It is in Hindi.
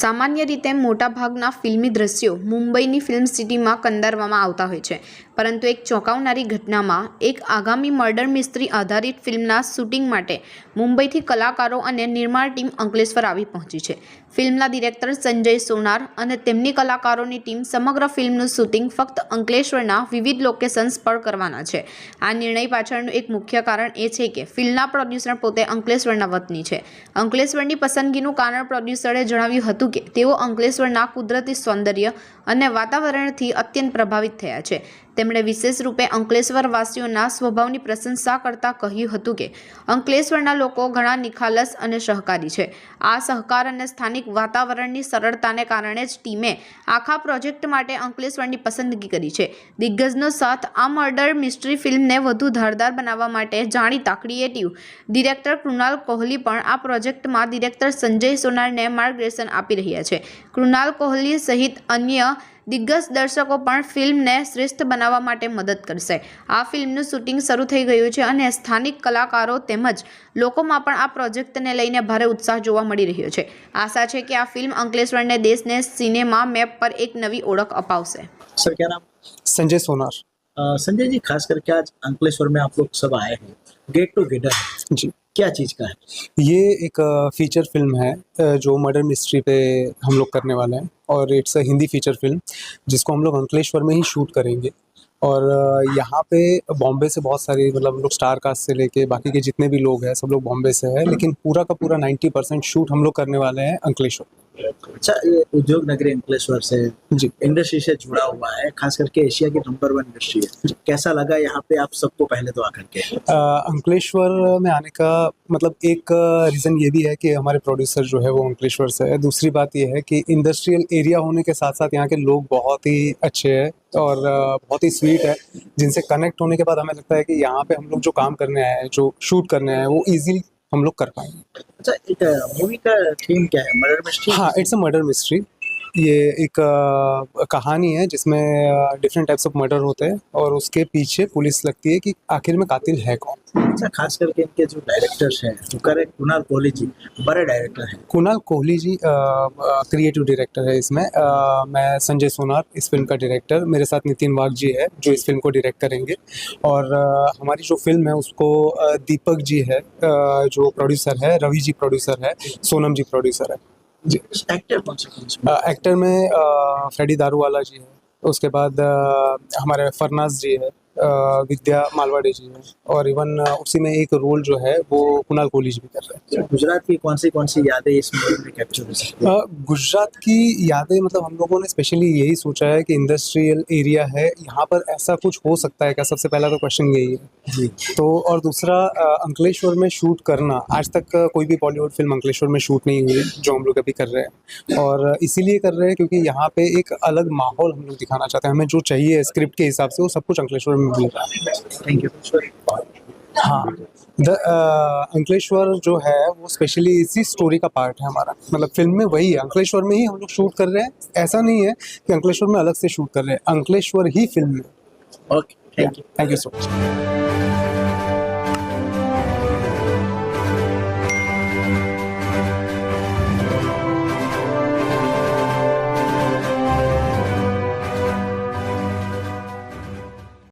સામાન્ય રીતે મોટાભાગના ફિલ્મી દ્રશ્યો મુંબઈની ફિલ્મ સિટીમાં કંદારવામાં આવતા હોય છે. પરંતુ એક ચોંકાવનારી ઘટનામાં એક આગામી મર્ડર મિસ્ત્રી આધારિત ફિલ્મના શૂટિંગ માટે મુંબઈથી કલાકારો અને નિર્માણ ટીમ અંકલેશ્વર આવી પહોંચી છે. ફિલ્મના ડિરેક્ટર સંજય સોનાર અને તેમની કલાકારોની ટીમ સમગ્ર ફિલ્મનું શૂટિંગ ફક્ત અંકલેશ્વરના વિવિધ લોકેશન્સ પર કરવાના છે. આ નિર્ણય પાછળનું એક મુખ્ય કારણ એ છે કે ફિલ્મના પ્રોડ્યુસર પોતે અંકલેશ્વરના વતની છે. અંકલેશ્વરની પસંદગીનું કારણ પ્રોડ્યુસરે જણાવ્યું હતું કે તેઓ અંકલેશ્વરના કુદરતી સૌંદર્ય અને વાતાવરણથી અત્યંત પ્રભાવિત થયા છે. તેમણે વિશેષ રૂપે અંકલેશ્વર વાસીઓના સ્વભાવની પ્રશંસા કરતાં કહ્યું હતું કે, અંકલેશ્વરના લોકો ઘણા નિખાલસ અને સહકારી છે. આ સહકાર અને સ્થાનિક વાતાવરણની સરળતાને કારણે જ ટીમે આખા પ્રોજેક્ટ માટે અંકલેશ્વરની પસંદગી કરી છે. દિગ્ગજનો સાથ આ મર્ડર મિસ્ટ્રી ફિલ્મને વધુ ધારદાર બનાવવા માટે જાણીતા ક્રિએટિવ ડિરેક્ટર કૃણાલ કોહલી પણ આ પ્રોજેક્ટમાં ડિરેક્ટર સંજય સોનારને માર્ગદર્શન આપી રહ્યા છે. કૃણાલ કોહલી સહિત અન્ય દિગ્ગજ દર્શકો પણ ફિલ્મને શ્રેષ્ઠ બનાવવા માટે મદદ કરશે આ ફિલ્મનું શૂટિંગ શરૂ થઈ ગયું છે અને સ્થાનિક કલાકારો તેમજ લોકોમાં પણ આ પ્રોજેક્ટને લઈને ભારે ઉત્સાહ જોવા મળી રહ્યો છે આશા છે કે આ ફિલ્મ અંકલેશ્વરને દેશને સિનેમા મેપ પર એક નવી ઓળખ અપાવશે सर क्या नाम संजय सोनार अ, संजय जी खास करके आज अंकलेश्वर में आप लोग सब आए हैं गेट टुगेदर है जी क्या चीज का है ये एक फीचर फिल्म है अ, जो मर्डर मिस्ट्री पे हम लोग करने वाले हैं और it's a Hindi feature film जिसको हम लोग अंकलेश्वर में ही शूट करेंगे। और यहाँ पे बॉम्बे से बहुत सारे मतलब हम लोग स्टार कास्ट से लेके बाकी के जितने भी लोग हैं, सब लोग बॉम्बे से हैं, लेकिन पूरा का पूरा 90 परसेंट शूट हम लोग करने वाले हैं अंकलेश्वर। अच्छा ये उद्योग नगरी अंकलेश्वर से जी। इंडस्ट्री से जुड़ा हुआ है खास करके एशिया की नंबर वन इंडस्ट्री है। कैसा लगा यहाँ पे आप सबको पहले तो आकर के? अंकलेश्वर में आने का मतलब एक रीज़न ये भी है कि हमारे प्रोड्यूसर जो है वो अंकलेश्वर से है। दूसरी बात ये है कि इंडस्ट्रियल एरिया होने के साथ साथ यहाँ के लोग बहुत ही अच्छे हैं और बहुत ही स्वीट है जिनसे कनेक्ट होने के बाद हमें लगता है कि यहाँ पे हम लोग जो काम करने आए हैं जो शूट करने आए हैं वो इजीली हम लोग कर पाएँगे। अच्छा एक मूवी का थीम क्या है? मर्डर मिस्ट्री हाँ इट्स अ मर्डर मिस्ट्री ये एक अ, कहानी है जिसमें डिफरेंट टाइप्स ऑफ़ मर्डर होते हैं और उसके पीछे पुलिस लगती है कि आखिर में कातिल है कौन? अच्छा खास करके इनके जो डायरेक्टर्स हैं करे कुणाल कोहली जी बड़े डायरेक्टर हैं। कुणाल कोहली जी क्रिएटिव डायरेक्टर है इसमें। अ, मैं संजय सोनार इस फ़िल्म का डायरेक्टर मेरे साथ नितिन वाघ जी है जो इस फ़िल्म को डायरेक्ट करेंगे। और अ, हमारी जो फ़िल्म है उसको दीपक जी है जो प्रोड्यूसर है रवि जी प्रोड्यूसर है सोनम जी प्रोड्यूसर है। एक्टर कौन से एक्टर में फ्रेडी दारूवाला जी है। उसके बाद हमारे फरनाज जी है। विद्या मालवाड़ी जी है। और इवन उसी में एक रोल जो है वो कुणाल कोहली जी भी कर रहे हैं। गुजरात की कौन सी कौन सी यादें इस मूवी में कैप्चर हो? सकती है गुजरात की यादें मतलब हम लोगों ने स्पेशली यही सोचा है कि इंडस्ट्रियल एरिया है। यहाँ पर ऐसा कुछ हो सकता है क्या? सबसे पहला तो क्वेश्चन यही है। जी। तो और दूसरा अंकलेश्वर में शूट करना। आज तक कोई भी बॉलीवुड फ़िल्म अंकलेश्वर में शूट नहीं हुई जो हम लोग अभी कर रहे हैं। और इसीलिए कर रहे हैं क्योंकि यहाँ पे एक अलग माहौल हम लोग दिखाना चाहते हैं। हमें जो चाहिए स्क्रिप्ट के हिसाब से वो सब कुछ अंकलेश्वर में रहा थैंक यू हाँ द अंकलेश्वर जो है वो स्पेशली इसी स्टोरी का पार्ट है हमारा। मतलब फ़िल्म में वही है। अंकलेश्वर में ही हम लोग शूट कर रहे हैं। ऐसा नहीं है कि अंकलेश्वर में अलग से शूट कर रहे हैं। अंकलेश्वर ही फ़िल्म में। Okay thank you thank you so much